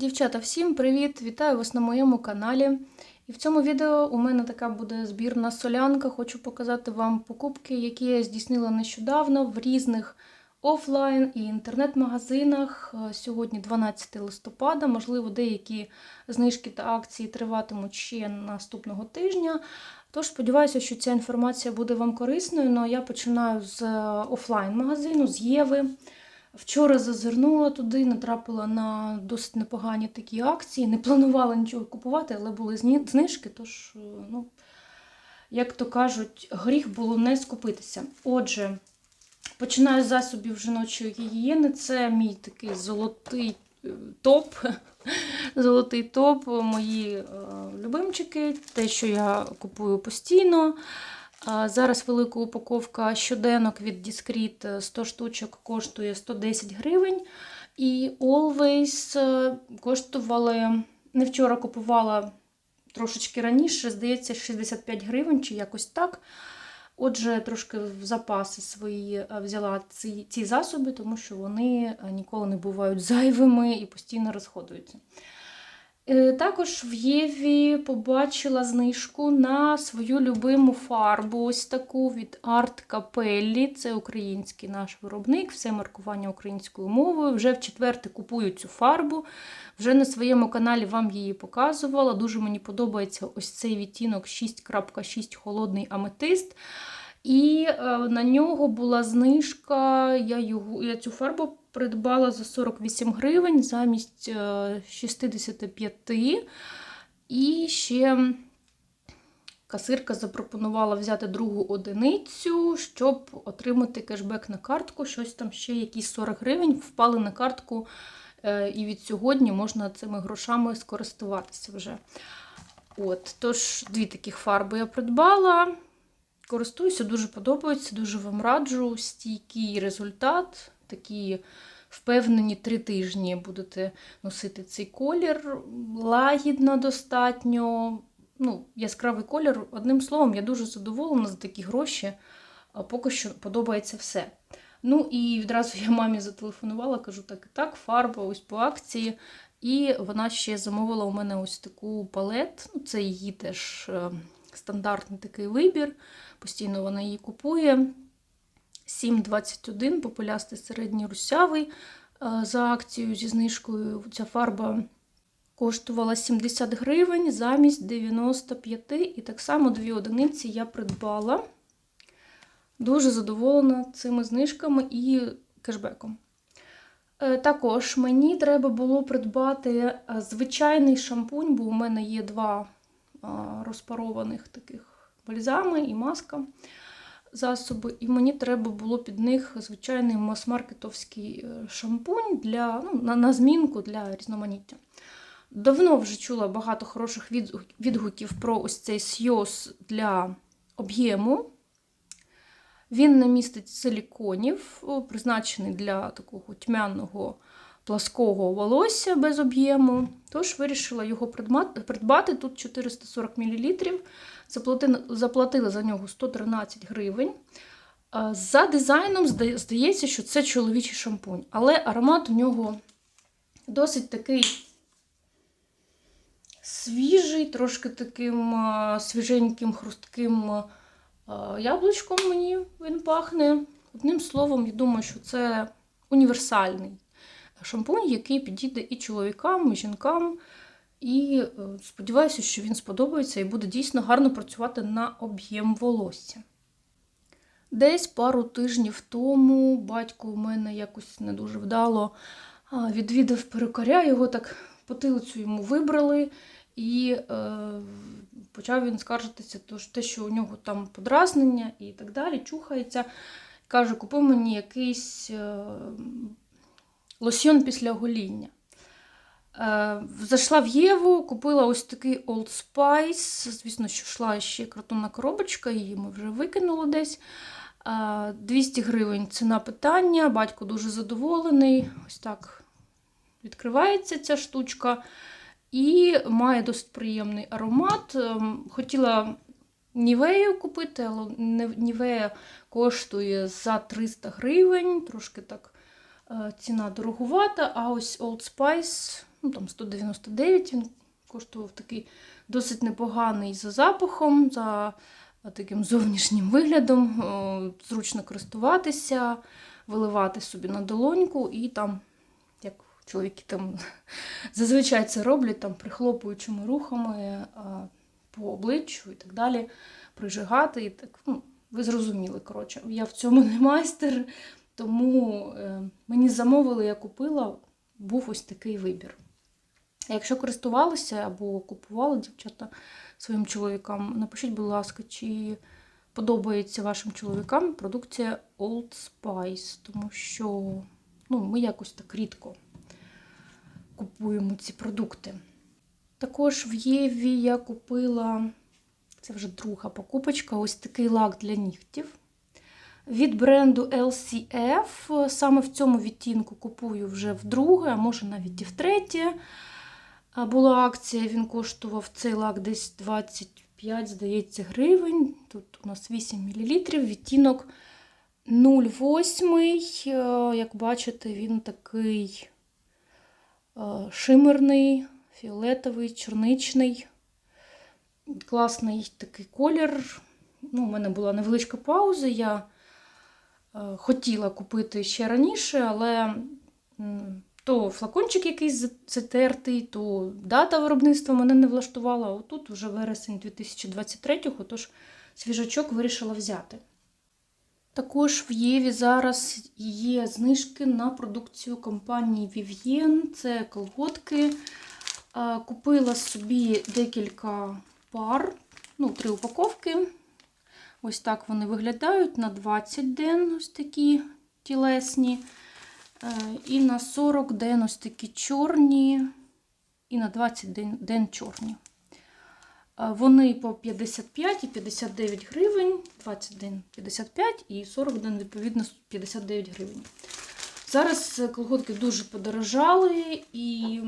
Дівчата, всім привіт! Вітаю вас на моєму каналі. І в цьому відео у мене така буде збірна солянка. Хочу показати вам покупки, які я здійснила нещодавно в різних офлайн і інтернет-магазинах. Е, Сьогодні 12 листопада, можливо, деякі знижки та акції триватимуть ще наступного тижня. Тож сподіваюся, що ця інформація буде вам корисною. Ну я починаю з офлайн-магазину, з Єви. Вчора зазирнула туди, натрапила на досить непогані такі акції. Не планувала нічого купувати, але були знижки, тож, е, ну, як то кажуть, гріх було не скупитися. Отже, починаю з засобів жіночої гігієни. Це мій такий золотий е, топ. Золотий топ, мої е, любимчики, те, що я купую постійно. Зараз велика упаковка щоденок від Discreet 100 штучок коштує 110 гривень. І Always е, коштували, не вчора купувала трошечки раніше, здається, 65 гривень чи якось так. Отже, трошки в запаси свої е, взяла ці, ці засоби, тому що вони е, ніколи не бувають зайвими і постійно розходуються. Е, Також в Єві побачила знижку на свою любиму фарбу. Ось таку від Art Capelli. Це український наш виробник, все маркування українською мовою. Вже в четверте купую цю фарбу. Вже на своєму каналі вам її показувала. Дуже мені подобається ось цей відтінок 6.6 холодний аметист. І е, на нього була знижка. Я, його, я цю фарбу придбала за 48 гривень замість е, 65. І ще касирка запропонувала взяти другу одиницю, щоб отримати кешбек на картку. Щось там ще якісь 40 гривень впали на картку. е, І від сьогодні можна цими грошами скористуватися вже. От, тож, дві таких фарби я придбала. Користуюся, дуже подобається, дуже вам раджу. Стійкий результат. Такі впевнені три тижні будете носити цей колір. Лагідно достатньо. Ну, яскравий колір. Одним словом, я дуже задоволена за такі гроші. Поки що подобається все. Ну і відразу я мамі зателефонувала, кажу, так і так, фарба ось по акції. І вона ще замовила у мене ось таку палет. Ну, це її теж е, стандартний такий вибір. Постійно вона її купує. 7,21 популястий середній русявий. Е, За акцією зі знижкою ця фарба коштувала 70 гривень замість 95. І так само дві одиниці я придбала. Дуже задоволена цими знижками і кешбеком. Е, Також мені треба було придбати е, звичайний шампунь, бо у мене є два розпарованих таких бальзами і маска засоби. І мені треба було під них звичайний мас-маркетовський е, шампунь для, ну, на, на змінку для різноманіття. Давно вже чула багато хороших відгуків про ось цей сйоз для об'єму. Він не містить силіконів, призначений для такого тьмяного плаского волосся без об'єму. Тож вирішила його придбати. Тут 440 мл. Заплатила, за нього 113 гривень. За дизайном здається, що це чоловічий шампунь, але аромат у нього досить такий свіжий, трошки таким свіженьким, хрустким яблучком мені він пахне. Одним словом, я думаю, що це універсальний шампунь, який підійде і чоловікам, і жінкам. І е, сподіваюся, що він сподобається і буде дійсно гарно працювати на об'єм волосся. Десь пару тижнів тому батько у мене якось не дуже вдало відвідав перукаря, його так потилицю йому вибрали, і е, почав він скаржитися, те, що у нього там подразнення і так далі, чухається. Каже, купи мені якийсь е, лосьйон після гоління. Е, Зайшла в Єву, купила ось такий Old Spice. Звісно, що йшла ще картонна коробочка, її ми вже викинули десь. Е, 200 гривень ціна питання. Батько дуже задоволений. Ось так відкривається ця штучка. І має досить приємний аромат. Ем, Хотіла Нівею купити, але Нівея коштує за 300 гривень, трошки так е, ціна дорогувата, а ось Old Spice ну там 199 він коштував такий досить непоганий за запахом, за таким зовнішнім виглядом, зручно користуватися, виливати собі на долоньку і там, чоловіки там зазвичай це роблять, там прихлопуючими рухами а, по обличчю і так далі, прижигати. І так, ну, ви зрозуміли, коротше, я в цьому не майстер, тому е, мені замовили, я купила, був ось такий вибір. Якщо користувалися або купували дівчата своїм чоловікам, напишіть, будь ласка, чи подобається вашим чоловікам продукція Old Spice, тому що ну, ми якось так рідко купуємо ці продукти. Також в Єві я купила, це вже друга покупочка, ось такий лак для нігтів. Від бренду LCF. Саме в цьому відтінку купую вже вдруге, а може навіть і втретє. Була акція, він коштував цей лак десь 25, здається, гривень. Тут у нас 8 мл, відтінок 0,8. Е, Як бачите, він такий е, шимерний, фіолетовий, чорничний. Класний такий колір. Ну, у мене була невеличка пауза. Я хотіла купити ще раніше, але то флакончик якийсь затертий, то дата виробництва мене не влаштувала. Отут вже вересень 2023-го, тож свіжачок вирішила взяти. Також в Єві зараз є знижки на продукцію компанії Vivien. Це колготки. Купила собі декілька пар, ну, три упаковки. Ось так вони виглядають на 20 ден, ось такі тілесні. Е, І на 40 ден ось такі чорні, і на 20 ден, ден чорні. Е, Вони по 55 і 59 гривень, 20 ден 55 і 40 ден, відповідно, 59 гривень. Зараз е, колготки дуже подорожали, і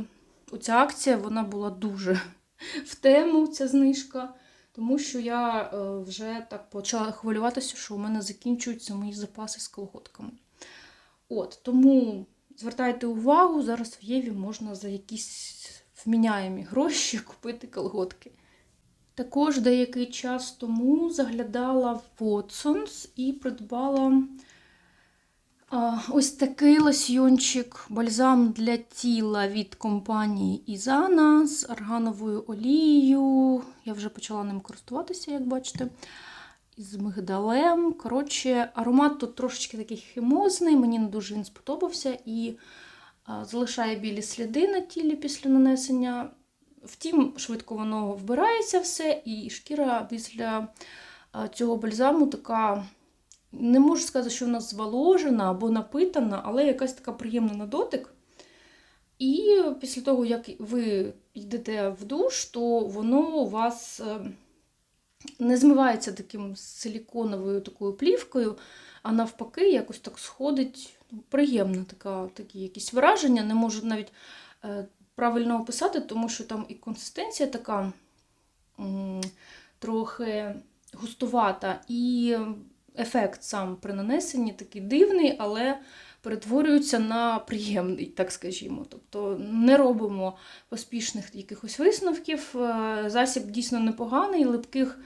оця акція вона була дуже в тему, ця знижка. Тому що я е, вже так почала хвилюватися, що у мене закінчуються мої запаси з колготками. От, тому звертайте увагу, зараз в Єві можна за якісь вміняємі гроші купити колготки. Також деякий час тому заглядала в Watsons і придбала ось такий лосьйончик, бальзам для тіла від компанії Ізана з аргановою олією. Я вже почала ним користуватися, як бачите. Із мигдалем. Коротше, аромат тут трошечки такий хімозний, мені не дуже він сподобався і залишає білі сліди на тілі після нанесення. Втім, швидко воно вбирається все, і шкіра після цього бальзаму така, не можу сказати, що вона зволожена або напитана, але якась така приємна на дотик. І після того, як ви йдете в душ, то воно у вас е, не змивається таким силіконовою такою плівкою, а навпаки, якось так сходить. Ну, Приємне така, якісь враження. Не можу навіть е, правильно описати, тому що там і консистенція така трохи густувата, і ефект сам при нанесенні такий дивний, але перетворюється на приємний, так скажімо. Тобто не робимо поспішних якихось висновків. Е, Засіб дійсно непоганий, липких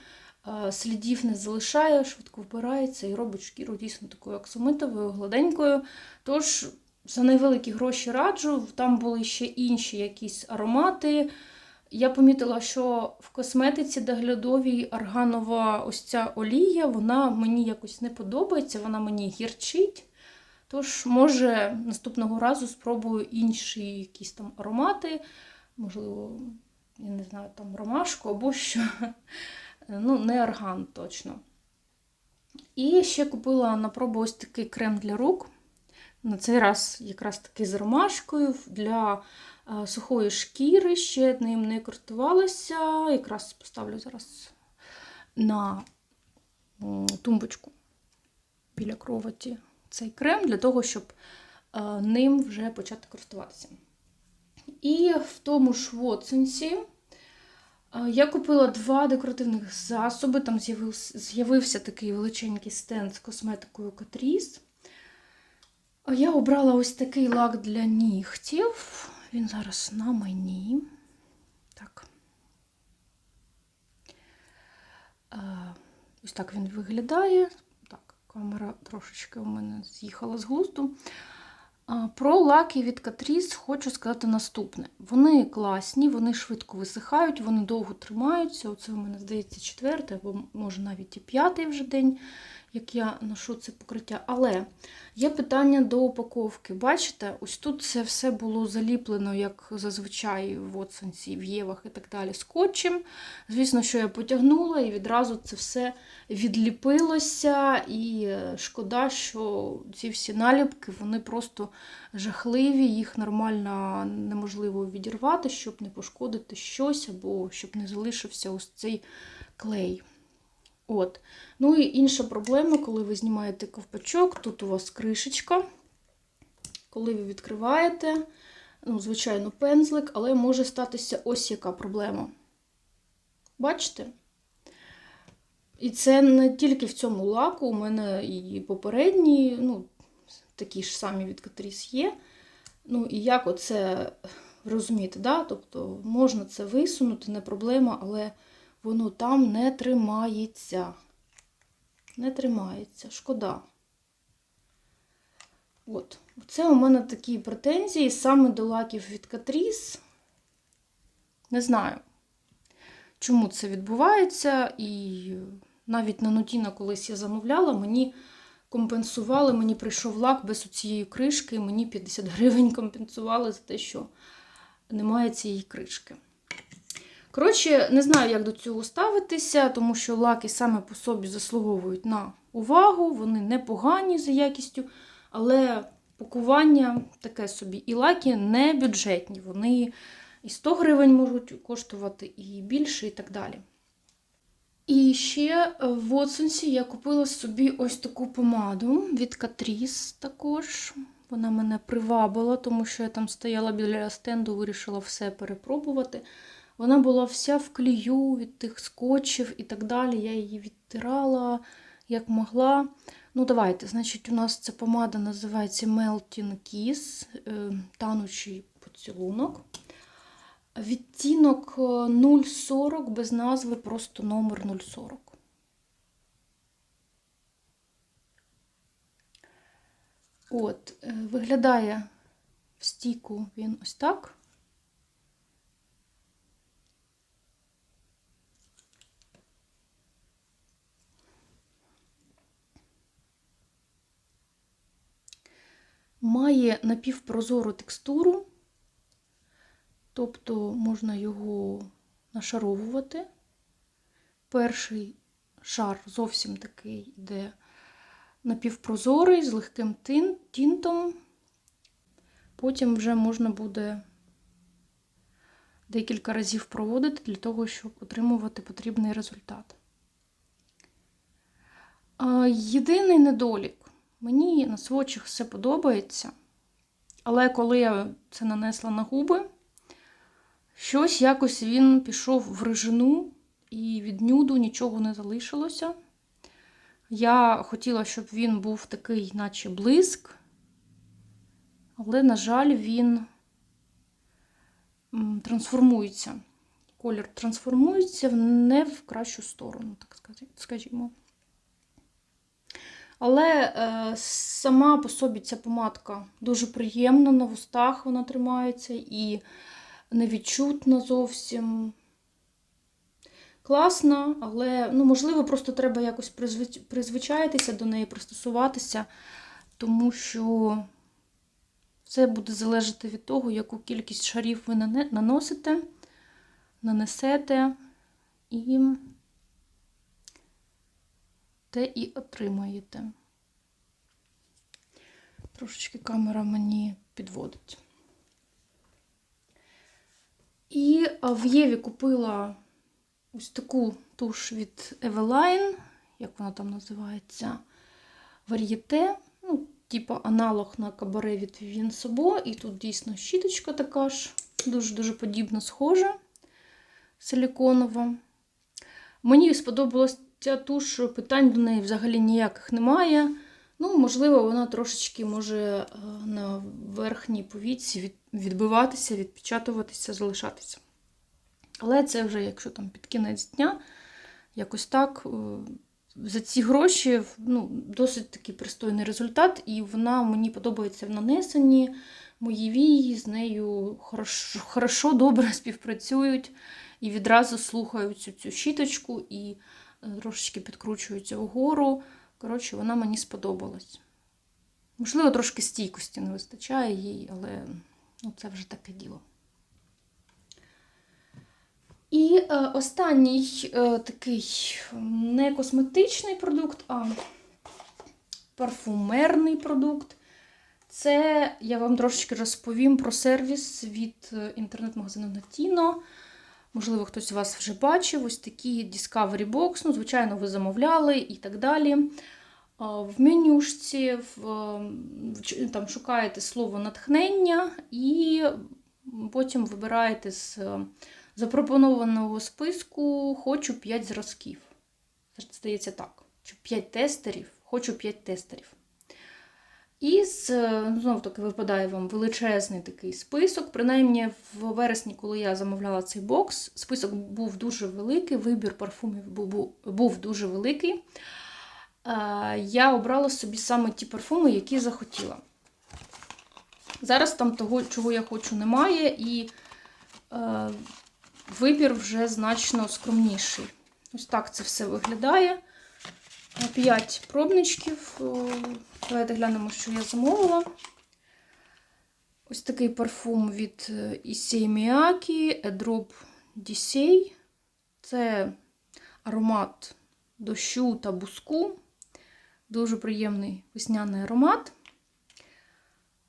е, слідів не залишає, швидко вбирається і робить шкіру дійсно такою аксамитовою, гладенькою. Тож за невеликі гроші раджу. Там були ще інші якісь аромати. Я помітила, що в косметиці доглядовій арганова ось ця олія, вона мені якось не подобається, вона мені гірчить. Тож, може, наступного разу спробую інші якісь там аромати, можливо, я не знаю, там ромашку або що. Ну, не арган точно. І ще купила на пробу ось такий крем для рук. На цей раз якраз таки з ромашкою для сухої шкіри. Ще ним не користувалася. Якраз поставлю зараз на тумбочку біля кроваті цей крем для того, щоб е, ним вже почати користуватися. І в тому ж Watson's е, я купила два декоративних засоби. Там з'явився, такий величенький стенд з косметикою Catrice. Я обрала ось такий лак для нігтів Він зараз на мені. Так. Е, Ось так він виглядає. Так, камера трошечки у мене з'їхала з глузду. А, Про лаки від Catrice хочу сказати наступне. Вони класні, вони швидко висихають, вони довго тримаються. Оце у мене, здається, четвертий, або може навіть і п'ятий вже день, як я ношу це покриття. Але є питання до упаковки. Бачите, ось тут це все було заліплено, як зазвичай в Отсенсі, в Євах і так далі, скотчем. Звісно, що я потягнула і відразу це все відліпилося. І е, шкода, що ці всі наліпки вони просто жахливі, їх нормально неможливо відірвати, щоб не пошкодити щось, або щоб не залишився ось цей клей. От. Ну і інша проблема, коли ви знімаєте ковпачок, тут у вас кришечка. Коли ви відкриваєте, ну, звичайно, пензлик, але може статися ось яка проблема. Бачите? І це не тільки в цьому лаку, у мене і попередні, ну, такі ж самі від Catrice є. Ну, і як оце розумієте, да? тобто можна це висунути, не проблема, але воно там не тримається. Не тримається, шкода. От. Це у мене такі претензії саме до лаків від Catrice. Не знаю, чому це відбувається. І навіть на Нутіна колись я замовляла, мені компенсували, мені прийшов лак без цієї кришки, мені 50 гривень компенсували за те, що немає цієї кришки. Коротше, не знаю, як до цього ставитися, тому що лаки саме по собі заслуговують на увагу, вони непогані за якістю, але пакування таке собі. І лаки не бюджетні. Вони і 100 гривень можуть коштувати, і більше, і так далі. І ще в Watson's я купила собі ось таку помаду від Catrice також. Вона мене привабила, тому що я там стояла біля стенду, вирішила все перепробувати. Вона була вся в клію від тих скотчів і так далі. Я її відтирала як могла. Ну, давайте, значить, у нас ця помада називається Melting Kiss, е, танучий поцілунок. Відтінок 0,40 без назви, просто номер 0,40. От, е, виглядає в стіку він ось так. Має напівпрозору текстуру, тобто можна його нашаровувати. Перший шар зовсім такий йде напівпрозорий, з легким тінтом. Потім вже можна буде декілька разів проводити для того, щоб отримувати потрібний результат. Єдиний недолік. Мені на свочах все подобається, але коли я це нанесла на губи, щось якось він пішов в рижину, і від нюду нічого не залишилося. Я хотіла, щоб він був такий, наче блиск, але, на жаль, він трансформується. Колір трансформується не в кращу сторону, так скажімо. Але е, сама по собі ця помадка дуже приємна, на вустах вона тримається і невідчутна зовсім. Класна, але, ну, можливо, просто треба якось призвичаїтися до неї, пристосуватися, тому що все буде залежати від того, яку кількість шарів ви наносите, нанесете і те і отримаєте. Трошечки камера мені підводить. І в Єві купила ось таку туш від Eveline, як вона там називається, вар'єте, ну, типу аналог на кабаре від Vivien. І тут дійсно щіточка така ж, дуже-дуже подібна, схожа, силіконова. Мені сподобалось ця туш, питань до неї взагалі ніяких немає. Ну, можливо, вона трошечки може е, на верхній повітці відбиватися, відпечатуватися, залишатися. Але це вже, якщо там під кінець дня, якось так. е, За ці гроші ну, досить такий пристойний результат, і вона мені подобається в нанесенні. Мої вії з нею хорошо, хорошо добре співпрацюють і відразу слухають цю, цю щіточку і трошечки підкручуються вгору. Коротше, вона мені сподобалась. Можливо, трошки стійкості не вистачає їй, але ну, це вже таке діло. І е, останній е, такий не косметичний продукт, а парфумерний продукт. Це я вам трошечки розповім про сервіс від е, інтернет-магазину Natino. Можливо, хтось з вас вже бачив. Ось такі Discovery Box. Ну, звичайно, ви замовляли і так далі. В менюшці в, там шукаєте слово натхнення і потім вибираєте з е, запропонованого списку хочу 5 зразків. Здається так. Чи 5 тестерів, хочу 5 тестерів. І з, ну, знов таки випадає вам величезний такий список. Принаймні, в вересні, коли я замовляла цей бокс, список був дуже великий, вибір парфумів був, дуже великий. Е, Я обрала собі саме ті парфуми, які захотіла. Зараз там того, чого я хочу, немає, і е, вибір вже значно скромніший. Ось так це все виглядає. 5 пробничків. Давайте глянемо, що я замовила. Ось такий парфум від е, Miyake, A Drop D'Issey. Це аромат дощу та буску. Дуже приємний весняний аромат.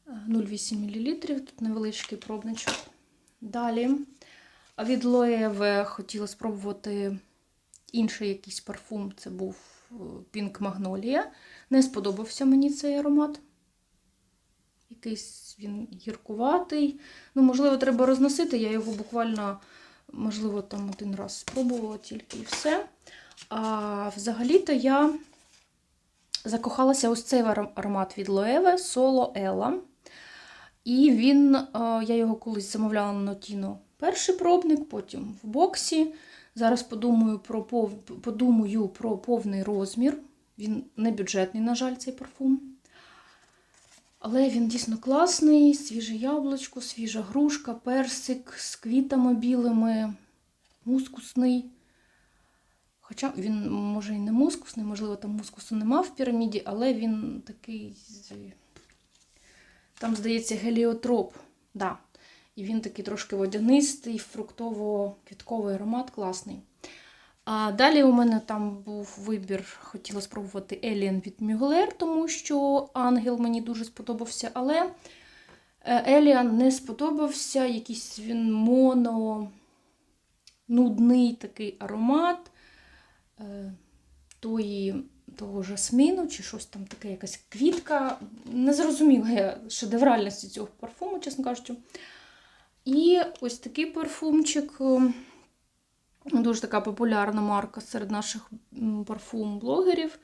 Е, 0,8 мл. Тут невеличкий пробничок. Далі. Від Loewe хотіла спробувати інший якийсь парфум. Це був е, Pink Magnolia. Не сподобався мені цей аромат. Якийсь він гіркуватий. Ну, можливо, треба розносити. Я його буквально, можливо, там один раз спробувала тільки і все. А взагалі-то я закохалася ось цей аромат від Loewe Solo Ella. І він, е, я його колись замовляла на Notino перший пробник, потім в боксі. Зараз подумаю про, подумаю про повний розмір. Він не бюджетний, на жаль, цей парфум. Але він дійсно класний, свіже яблучко, свіжа грушка, персик з квітами білими, мускусний. Хоча він, може, і не мускусний, можливо, там мускусу нема в піраміді, але він такий, там, здається, геліотроп. Да. І він такий трошки водянистий, фруктово-квітковий аромат класний. А далі у мене там був вибір, хотіла спробувати Alien від Mugler, тому що ангел мені дуже сподобався, але е, Alien не сподобався, якийсь він моно, нудний такий аромат е, тої, того жасмину, чи щось там таке, якась квітка. Не зрозуміла я шедевральності цього парфуму, чесно кажучи. І ось такий парфумчик. Дуже така популярна марка серед наших парфум-блогерів.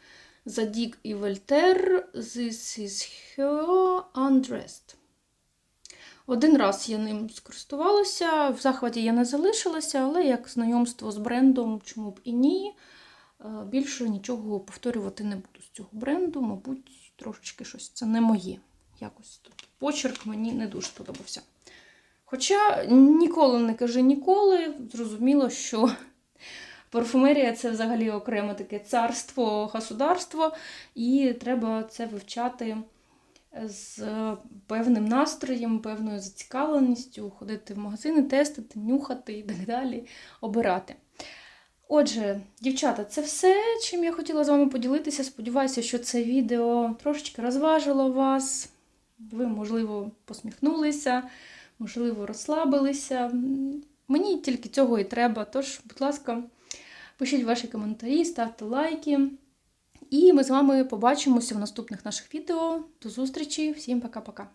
Задік і Вольтер. This is her undressed. Один раз я ним скористувалася, в захваті я не залишилася, але як знайомство з брендом, чому б і ні. Е, Більше нічого повторювати не буду з цього бренду, мабуть, трошечки щось це не моє. Якось тут почерк мені не дуже сподобався. Хоча ніколи не кажи ніколи, зрозуміло, що парфумерія це взагалі окреме таке царство, государство, і треба це вивчати з певним настроєм, певною зацікавленістю, ходити в магазини, тестити, нюхати і так далі, обирати. Отже, дівчата, це все, чим я хотіла з вами поділитися. Сподіваюся, що це відео трошечки розважило вас. Ви, можливо, посміхнулися, можливо, розслабилися. Мені тільки цього і треба. Тож, будь ласка, пишіть ваші коментарі, ставте лайки. І ми з вами побачимося в наступних наших відео. До зустрічі, всім пока-пока.